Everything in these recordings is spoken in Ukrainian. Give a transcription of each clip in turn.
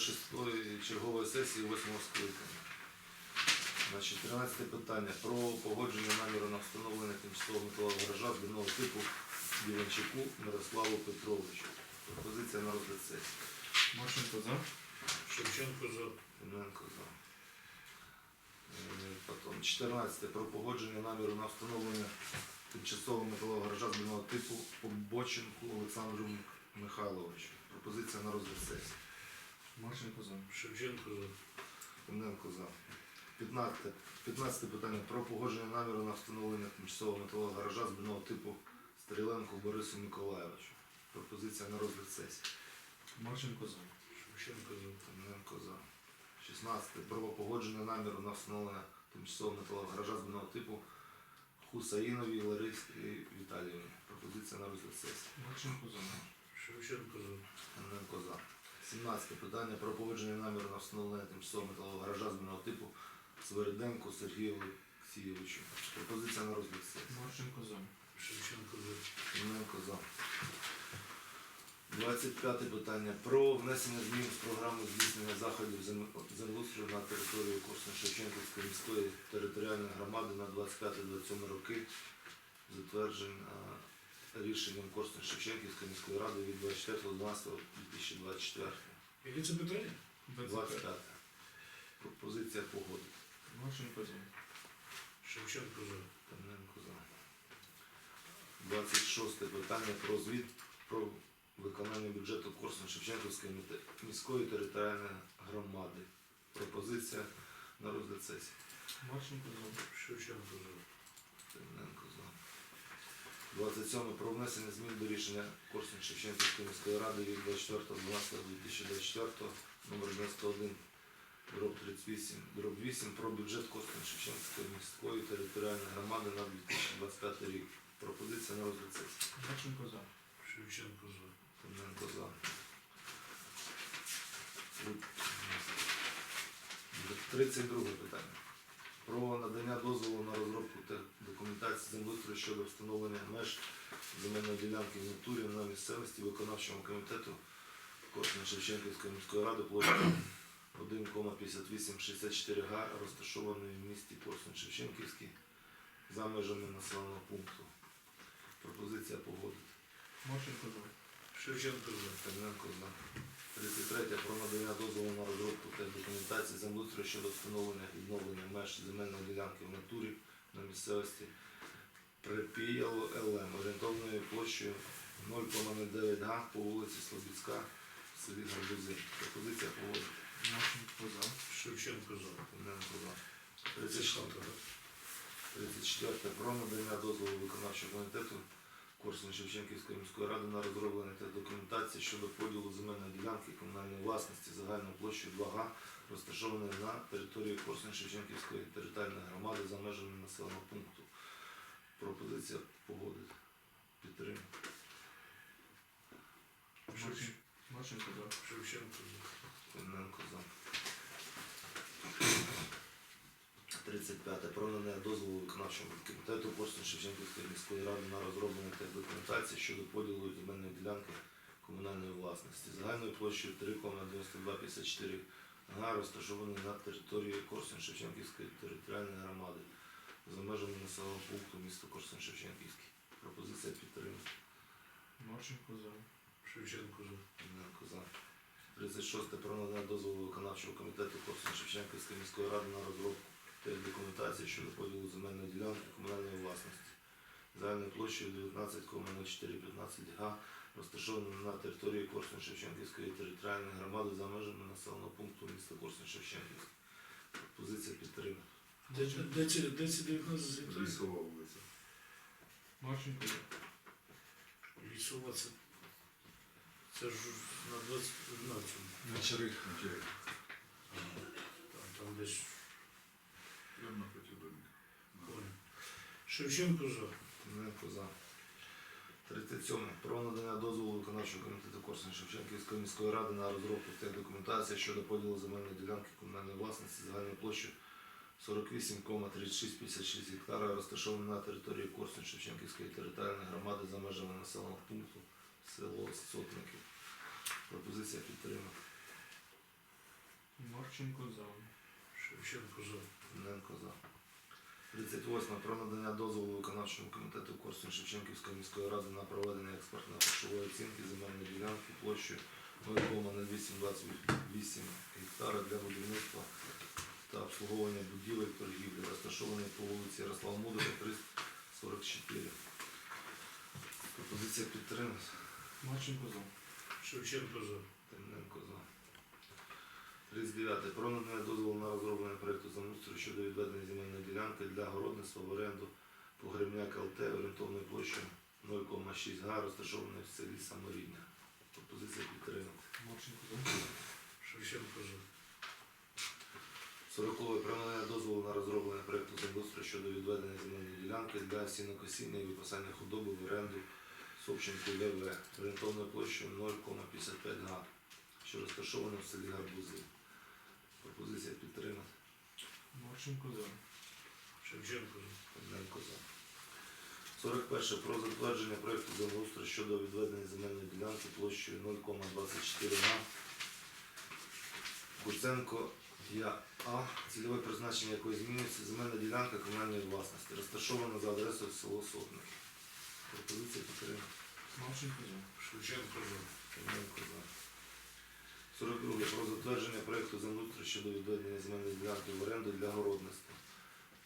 шестої чергової сесії восьмого скликання. Значить, 13 питання про погодження наміру на встановлення тимчасового металового гаража збірного типу Діванчуку Мирославу Петровичу. Пропозиція на розгляд сесії. Марченко за. Шевченко за. Тимненко за. Е, Потім 14 про погодження наміру на встановлення тимчасового металового гаража збірного типу Побоченку Олександру Михайловичу. Пропозиція на розгляд сесії. Марченко за. Шевченко за. Тимненко за. 15. 15 питання про погодження наміру на встановлення тимчасового металового гаража збірного типу Стріленко Борису Миколайовичу. Пропозиція на розгляд сесії. Марченко за. Шевченко за. Тимненко за. 16. Про погодження наміру на встановлення тимчасового металового гаража збірного типу Хусаїновій Ларисі Віталіївні. Пропозиція на розгляд сесії. Марченко за. Шевченко за. Тимненко за. 17 питання про погодження наміру на встановлення тимчасового металового гаража збірного типу Свериденко Сергію Олексійовичу. Пропозиція на розгляд сесії. Марченко за. Шевченко за. Тимненко за. 25 питання про внесення змін в програму здійснення заходів зем- землеустрою на території Корсун-Шевченківської міської територіальної громади на 25-27 роки, затверджена рішенням Корсун-Шевченківської міської ради від 24.12.2024. Яке це питання? 25. Пропозиція погоди. Марченко за. Шевченко за. Тимненко за. 26 питання про звіт про виконання бюджету Корсун-Шевченківської міської територіальної громади. Пропозиція на розгляд сесії. Марченко за. Шевченко за. За. 27 про внесення змін до рішення Корсун-Шевченківської міської ради від 24.12.2024 номер 91 дроб 38 дроб 8 про бюджет Корсун-Шевченківської міської територіальної громади на 2025 рік. Пропозиція на розгляд сесії. Марченко за. Шевченко за. Тимненко за. 32 питання. Про надання дозволу на розробку та документації землеустрою щодо встановлення меж земельної ділянки в натурі на місцевості виконавчому комітету Корсун-Шевченківської міської ради площею 1,5864 га, розташованої в місті Корсун-Шевченківський за межами населеного пункту. Пропозиція погодити. За. Шевченко за. Тимненко за. 33. Про надання дозволу на розробку та документації землеустрою щодо встановлення і відновлення меж земельної ділянки в натурі на місцевості Припіяло ЛМ орієнтовною площею 0,09 га по вулиці Слобідська в селі Гарбузи. Пропозиція погоди. Марченко за. Шевченко за. Тимненко за. Це 34. шата, так? 34. Про надання дозволу виконавчого комітету Корсун Шевченківської міської ради на розроблення та документації щодо поділу земельної ділянки комунальної власності загальною площею 2 га, розташованої на території Корсун Шевченківської територіальної громади за межами населеного пункту. Пропозиція погодити. Підтримати. Шевченко за. Кононенко за. 35. Про надання дозволу виконавчому комітету Корсун Шевченківської міської ради на розроблення та документації щодо поділу земельної ділянки комунальної власності. Загальною площею 3,9254 га, розташованої на території Корсун Шевченківської територіальної громади за межами населеного пункту міста Корсун Шевченківський. Пропозиція підтримки. Марченко за. Шевченко за. За. 36. Про надання дозволу виконавчого комітету Корсун Шевченківської міської ради на розробку та документації щодо поділу земельної ділянки комунальної власності. Загальною площею 19,0415 га, розташованої на території Корсун Шевченківської територіальної громади за межами населеного пункту міста Корсун Шевченківський. Позиція підтримана. Де, де, ці, де ці 19 гектарів? Лісова вулиця. Марченко. Лісова це. Це ж на 20 на цьому. На Чарих. На Чарих. Там, там десь. Прямо напротив домика. Понял. Шевченко за. Тимненко за. 37. Про надання дозволу виконавчого комітету Корсун Шевченківської міської ради на розробку та документації щодо поділу земельної ділянки комунальної власності загальною площею 48,3656 гектара, розташованої на території Корсун Шевченківської територіальної громади за межами населеного пункту село Сотників. Пропозиція підтримана. Марченко за. Шевченко за. Тимненко за. 38. Про надання дозволу виконавчому комітету Корсунь Шевченківської міської ради на проведення експертно-грошової оцінки земельної ділянки площею 0,0828 гектара для будівництва та обслуговування будівель торгівлі, розташованої по вулиці Ярослава Мудрого, 344. Пропозиція підтримана. Марченко за. Шевченко за. Тимненко за. 39. Про надання дозволу на розроблення проєкту землеустрою щодо відведення земельної ділянки для городництва в оренду погребняк ЛТ орієнтовною площею 0,6 га, розташованої в селі Саморідня. Пропозиція підтримана. Шевченко за. 40. Про надання дозволу на розроблення проєкту землеустрою щодо відведення земельної ділянки для сінокосіння і випасання худоби в оренду Собченку ЛВ орієнтовною площею 0,55 га, що розташовано в селі Гарбузи. Пропозиція підтримана. Марченко за. Шевченко за. За. 41. Про затвердження проєкту землеустрою щодо відведення земельної ділянки площею 0,24 га. Куценко Я А, цільове призначення якої змінюється, земельна ділянка комунальної власності, розташована за адресою село Сотник. Пропозиція підтримана. Марченко за. Шевченко за. Одненко за. 42. Про затвердження проєкту землеустрою щодо відведення земельної ділянки в оренду для городництва.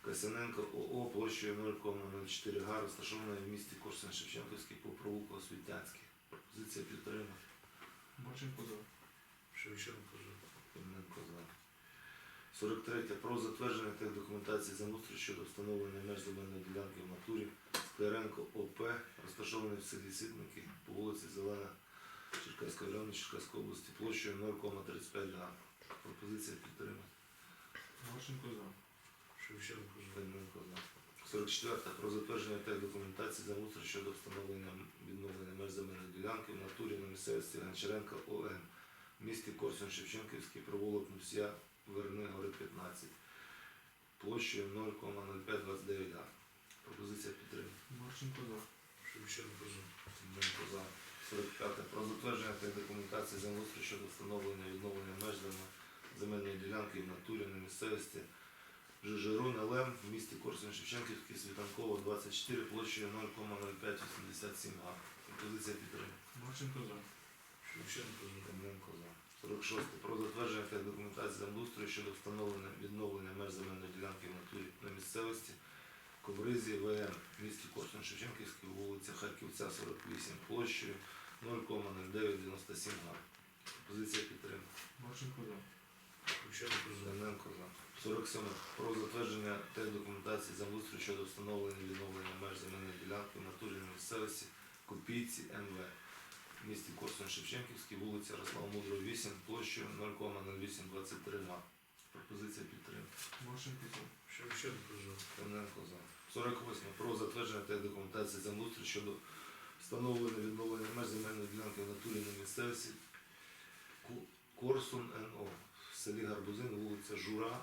Касяненко ОО площею 0,04 га, розташованої в місті Корсун Шевченківський по провулку Освітянський. Пропозиція підтримана. Марченко за. Шевченко за. Павленко за. 43. Про затвердження тих документацій землеустрою щодо встановлення меж земельної ділянки в натурі Скляренко ОП, розташований в селі Ситники по вулиці Зелена Черкаської району Черкаської області площею 0,35 га. Пропозиція підтримана. Марченко за. Шевченко за. Павленко за. 44. Про затвердження тих документацій землеустрою щодо встановлення відновлення меж земельної ділянки в натурі на місцевості Гончаренка ОМ в місті Корсун Шевченківський провулок Мусія Верни гори 15 площею 0,0529 га. Пропозиція підтримана. Марченко за. Шевченко за. Семенко за. 45. Про затвердження тих документацій землеустрою щодо встановлення і відновлення меж земельної ділянки в натурі на місцевості Жижерун ЛМ в місті Корсун Шевченківський Світанково 24 площею 0,0587 га. Пропозиція підтримана. Марченко за. Шевченко за. Темненко за. 46. Про затвердження тих документацій землеустрою щодо встановлення відновлення меж земельної ділянки в натурі на місцевості Ковризі ВМ в місті Корсун Шевченківський, вулиця Харківця 48 площею 0,0997 га. Пропозиція підтримана. Марченко за. Шевченко за. За. 47. Про затвердження тех документації землеустрою щодо встановлення і відновлення меж земельної ділянки в натурі місцевості Копійці МВ в місті Корсун Шевченківський, вулиця Ярослава Мудрого 8, площею 0,0823 га. Пропозиція підтримки. Марченко за. Шевченко за. Темненко за. 48. Про затвердження тех документації землеустрою щодо встановлення і відновлення меж земельної ділянки в натурі на місцевості Корсун НО в селі Гарбузин, вулиця Жура,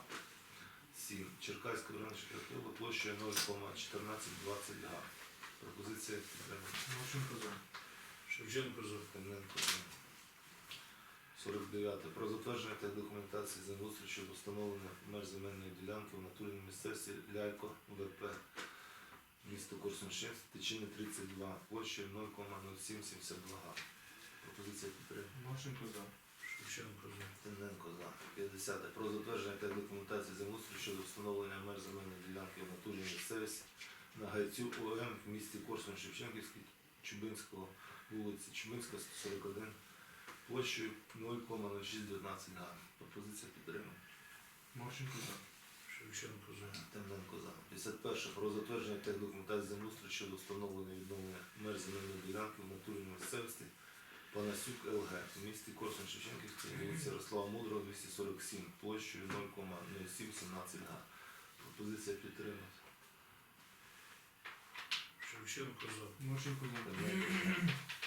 7, Черкаської району Черкаської площею 0,1420 га. Пропозиція підтримана. Марченко за. Шевченко за. Темненко за. 49. Про затвердження тих документацій землеустрою щодо встановлення меж земельної ділянки в натурі на місцевості Ляйко ВП місто Корсуншин, Тичини 32, площею 0,0772 га. Пропозиція підтримана. Марченко за. Шевченко за. Тимненко за. 50. Про затвердження та документації землеустрою щодо встановлення меж земельної ділянки в натурі місцевості на Гайцю ОМ в місті Корсун Шевченківський, Чубинського, вулиці Чубинська, 141, площею 0,0619 га. Пропозиція підтримана. Марченко за. Шевченко за. Тимненко за. 51. Про затвердження та документації землеустрою щодо встановлення відновлення меж земельної ділянки в натурі на місцевості Панасюк ЛГ в місті Корсун Шевченківський, вулиця Ярослава Мудрого, 247, площею 0,0717 га. Пропозиція підтримана. Шевченко за. Марченко за.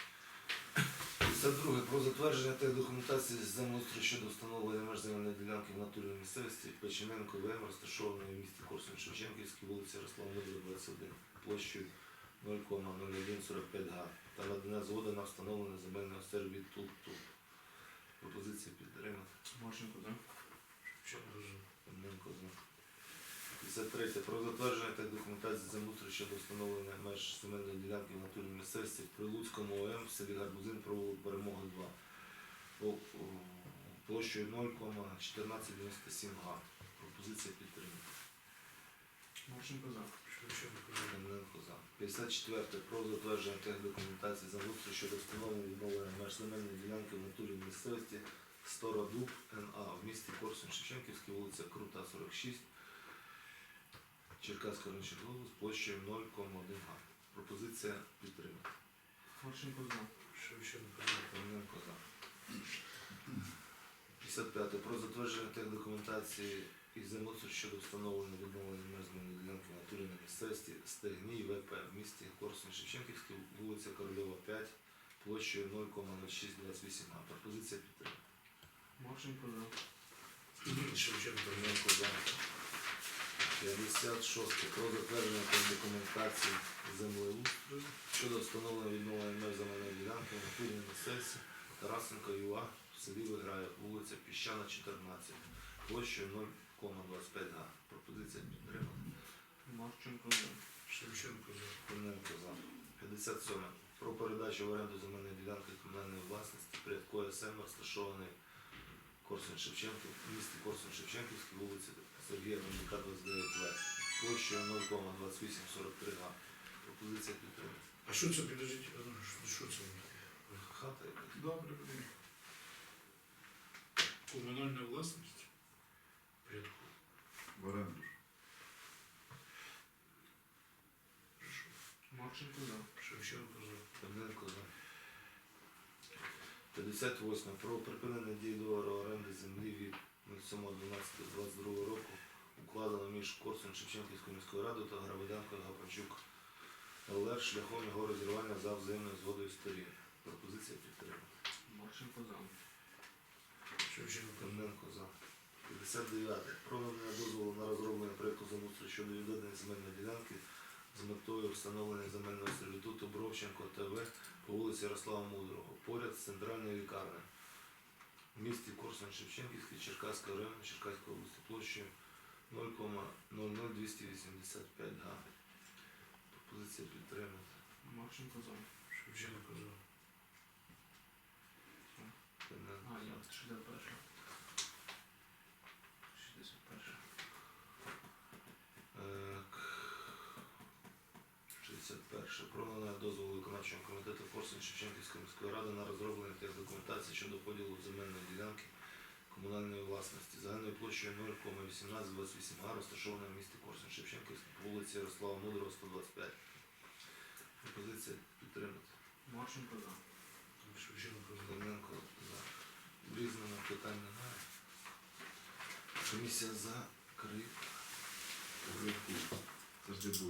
52. Про затвердження тих документації з землеустрою щодо встановлення меж земельної ділянки в натурі місцевості Печененко ВМ, розташованої в місті Корсун Шевченківський, вулиця Ярослава Мудрого, 21, площею 0,0145 га та надання згоди на встановлення земельного сервітуту. Пропозиція підтримана. Марченко за. 53. Про затвердження та документації землеустрою щодо встановлення меж земельної ділянки в натурі місцевості в Прилуцькому ОМ в селі Гарбузин, провулок Перемога 2. По- Площею 0,1497 га. Пропозиція підтримана. Марченко за. Шевченко за. Кононенко за. 54. Про затвердження техдокументації землеустрою щодо встановлення відновлення меж земельної ділянки в натурі місцевості Стародуб НА в місті Корсун Шевченківський, вулиця Крута, 46, Черкаська районна область, площею 0,1 га. Пропозиція підтримана. Марченко за. Шевченко. Кононенко за. 55. Про затвердження техдокументації і землеустрою щодо встановлення відновлення меж ділянки натурі на місцевості Стегній ВП в місті Корсун Шевченківський, вулиця Корольова 5, площею 0,0628 га. Пропозиція підтримана. Марченко за. Шевченко. Кононенко за. 56. Про затвердження документації землеустрою щодо встановлення відновлення меж земельної ділянки в натурі на місцевості Тарасенко ЮА в селі Виграє, вулиця Піщана, 14, площею 0,25 га. Пропозиція підтримана. Марченко за. Шевченко за. Кононенко за. 57. Про передачу в оренду земельної ділянки комунальної власності порядкою СМ, розташований Корсун Шевченків, в місті Корсун Шевченківській, вулиці Сергія Мельника, 29 В. Площею 0,2843 га. Пропозиція підтримана. А що це, підождіть, що- це? у них? Хата якась. Добре, блін. Комунальна власність? Порядку. В оренду. Прошу. Марченко за. Шевченко за. Кононенко за. 58. Про припинення дії договору оренди землі від 07.12.22 року укладено між Корсун Шевченківською міською радою та громадянкою Гапанчук ЛР шляхом його розірвання за взаємною згодою сторін. Пропозиція підтримана. Марченко за. Шевченко за. За. 59. Про надання дозволу на розроблення проєкту землеустрою щодо відведення земельної ділянки з метою встановлення земельного сервітуту Бровченко ТВ по вулиці Ярослава Мудрого, поряд з центральною лікарнею в місті Корсун Шевченківський, Черкаська район, Черкаської області площею 0,00285 га. Пропозиція підтримана. Марченко за. Шевченко за. А, я 61. 61. Е, к- 61. Про надання дозволу виконавчого комітету Корсунь Шевченківської міської ради на розроблення тих документацій щодо поділу земельної ділянки комунальної власності загальною площею 0,1828 га, розташована в місті Корсунь Шевченківський по вулиці Ярослава Мудрого, 125. Пропозиція підтримати. Марченко за. Шевченко за. Клименко за. Різному питань немає. Комісія за Крик. Вверху. Це ж де були.